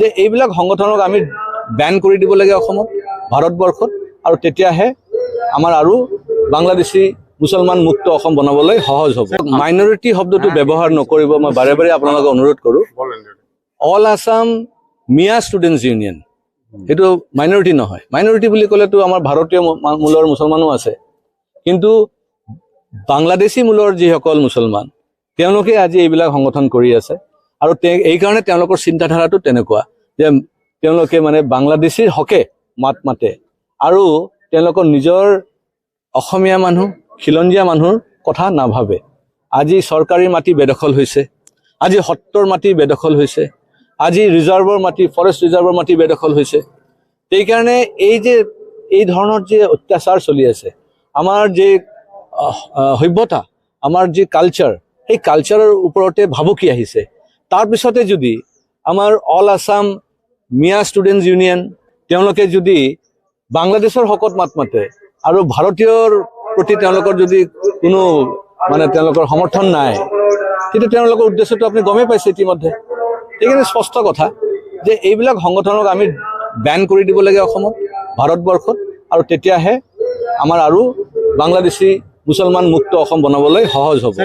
যে এইবিলাক সংগঠনক আমি বেন কৰি দিব লাগে অসমত, ভাৰতবৰ্ষত। তেতিয়াহে আমাৰ আৰু বাংলাদেশী মুছলমান মুক্ত অসম বনাবলৈ সহজ হ'ব। মাইনৰিটি শব্দটো ব্যৱহাৰ নকৰিব, মই বাৰে বাৰে আপোনালোকক অনুৰোধ কৰোঁ। All Assam Miya students union সেইটো মাইনৰিটি নহয়। মাইনৰিটি বুলি ক'লেতো আমাৰ ভাৰতীয় মূ- মূলৰ মুছলমানো আছে। কিন্তু বাংলাদেশী মূলৰ যিসকল মুছলমান, তেওঁলোকে আজি এইবিলাক সংগঠন কৰি আছে। আৰু তে এইকাৰণে তেওঁলোকৰ চিন্তাধাৰাটো তেনেকুৱা, যে তেওঁলোকে মানে বাংলাদেশীৰ হকে মাত মাতে আৰু তেওঁলোকৰ নিজৰ অসমীয়া মানুহ, খিলঞ্জীয়া মানুহৰ কথা নাভাবে। আজি চৰকাৰী মাটি বেদখল হৈছে, আজি সত্ৰৰ মাটি বেদখল হৈছে, আজি ৰিজাৰ্ভৰ মাটি, ফৰেষ্ট ৰিজাৰ্ভৰ মাটি বেদখল হৈছে। সেইকাৰণে এই যে, এই ধৰণৰ যে অত্যাচাৰ চলি আছে, আমাৰ যে সভ্যতা, আমাৰ যি কালচাৰ সেই কালচাৰৰ ওপৰতে ভাবুকি আহিছে। তাৰপিছতে যদি আমাৰ all Assam Miya students union, তেওঁলোকে যদি বাংলাদেশৰ হকত মাত মাতে আৰু ভাৰতীয়ৰ প্ৰতি তেওঁলোকৰ যদি কোনো মানে তেওঁলোকৰ সমৰ্থন নাই, তেতিয়া তেওঁলোকৰ উদ্দেশ্যটো আপুনি গমেই পাইছে ইতিমধ্যে। সেইকাৰণে স্পষ্ট কথা যে এইবিলাক সংগঠনক আমি বেন কৰি দিব লাগে অসমত ভাৰতবৰ্ষত। আৰু তেতিয়াহে আমাৰ আৰু বাংলাদেশী মুছলমান মুক্ত অসম বনাবলৈ সহজ হ'ব।